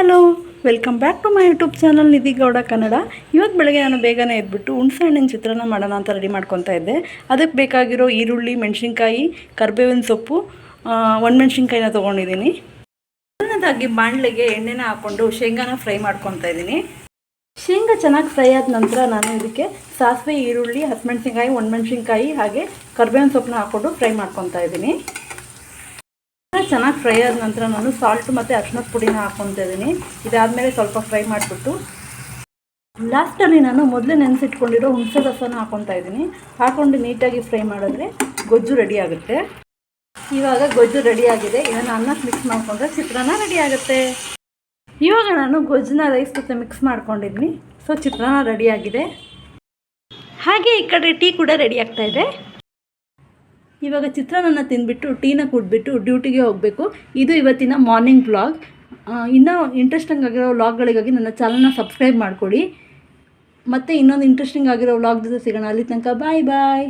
Hello welcome back to my YouTube channel Nidhi Gowda Kannada. ಇವತ್ತು ಬೆಳಗ್ಗೆ ನಾನು ಬೇಗನೆ ಎದ್ಬಿಟ್ಟು ಹುಣಸೆ ಹಣ್ಣಿನ ಚಿತ್ರಾನ್ನ ಮಾಡೋಣ ಅಂತ ರೆಡಿ ಮಾಡ್ಕೊತಾ ಇದ್ದೆ. ಅದಕ್ಕೆ ಬೇಕಾಗಿರೋ ಈರುಳ್ಳಿ, ಮೆಣಸಿನ್ಕಾಯಿ, ಕರ್ಬೇವಿನ ಸೊಪ್ಪು ಒಣಮೆಣ್ಸಿನ್ಕಾಯಿನ ತೊಗೊಂಡಿದ್ದೀನಿ ಮೊದಲನೇದಾಗಿ ಬಾಣಲೆಗೆ ಎಣ್ಣೆನ ಹಾಕ್ಕೊಂಡು ಶೇಂಗಾನ ಫ್ರೈ ಮಾಡ್ಕೊತಾ ಇದ್ದೀನಿ. ಶೇಂಗಾ ಚೆನ್ನಾಗಿ ಫ್ರೈ ಆದ ನಂತರ ನಾನು ಇದಕ್ಕೆ ಸಾಸಿವೆ, ಈರುಳ್ಳಿ, ಹಸಿಮೆಣ್ಸಿನ್ಕಾಯಿ, ಒಣಮೆಣ್ಸಿನ್ಕಾಯಿ ಹಾಗೆ ಕರ್ಬೇವಿನ ಸೊಪ್ಪನ್ನ ಹಾಕ್ಕೊಂಡು ಫ್ರೈ ಮಾಡ್ಕೊತಾ ಇದ್ದೀನಿ. ಚೆನ್ನಾಗಿ ಫ್ರೈ ಆದ ನಂತರ ನಾನು ಸಾಲ್ಟ್ ಮತ್ತು ಅರ್ಶಿನದ ಪುಡಿನ ಹಾಕ್ಕೊತಾ ಇದ್ದೀನಿ. ಇದಾದಮೇಲೆ ಸ್ವಲ್ಪ ಫ್ರೈ ಮಾಡಿಬಿಟ್ಟು ಲಾಸ್ಟಲ್ಲಿ ನಾನು ಮೊದಲೇ ನೆನೆಸಿಟ್ಕೊಂಡಿರೋ ಹುಣಸೆ ರಸನ ಹಾಕ್ಕೊತಾ ಇದ್ದೀನಿ. ಹಾಕ್ಕೊಂಡು ನೀಟಾಗಿ ಫ್ರೈ ಮಾಡಿದ್ರೆ ಗೊಜ್ಜು ರೆಡಿ ಆಗುತ್ತೆ. ಇವಾಗ ಗೊಜ್ಜು ರೆಡಿ ಆಗಿದೆ. ಇದನ್ನು ಅನ್ನಕ್ಕೆ ಮಿಕ್ಸ್ ಮಾಡಿಕೊಂಡ್ರೆ ಚಿತ್ರಾನ್ನ ರೆಡಿ ಆಗುತ್ತೆ. ಇವಾಗ ನಾನು ಗೊಜ್ಜನ್ನ ರೈಸ್ ಜೊತೆ ಮಿಕ್ಸ್ ಮಾಡ್ಕೊಂಡಿದ್ದೀನಿ. ಸೊ ಚಿತ್ರಾನ್ನ ರೆಡಿ ಆಗಿದೆ. ಹಾಗೆ ಈ ಕಡೆ ಟೀ ಕೂಡ ರೆಡಿ ಆಗ್ತಾ ಇದೆ. ಇವಾಗ ಚಿತ್ರಾನ್ನ ತಿಂದ್ಬಿಟ್ಟು, ಟೀನ ಕುಡ್ಬಿಟ್ಟು ಡ್ಯೂಟಿಗೆ ಹೋಗಬೇಕು. ಇದು ಇವತ್ತಿನ ಮಾರ್ನಿಂಗ್ ವ್ಲಾಗ್. ಇನ್ನೂ ಇಂಟ್ರೆಸ್ಟಿಂಗ್ ಆಗಿರೋ ವ್ಲಾಗ್ಗಳಿಗಾಗಿ ನನ್ನ ಚಾನಲ್ನ ಸಬ್ಸ್ಕ್ರೈಬ್ ಮಾಡಿಕೊಡಿ ಮತ್ತು ಇನ್ನೊಂದು ಇಂಟ್ರೆಸ್ಟಿಂಗ್ ಆಗಿರೋ ವ್ಲಾಗ್ ಜೊತೆ ಸಿಗೋಣ. ಅಲ್ಲಿ ತನಕ ಬಾಯ್ ಬಾಯ್.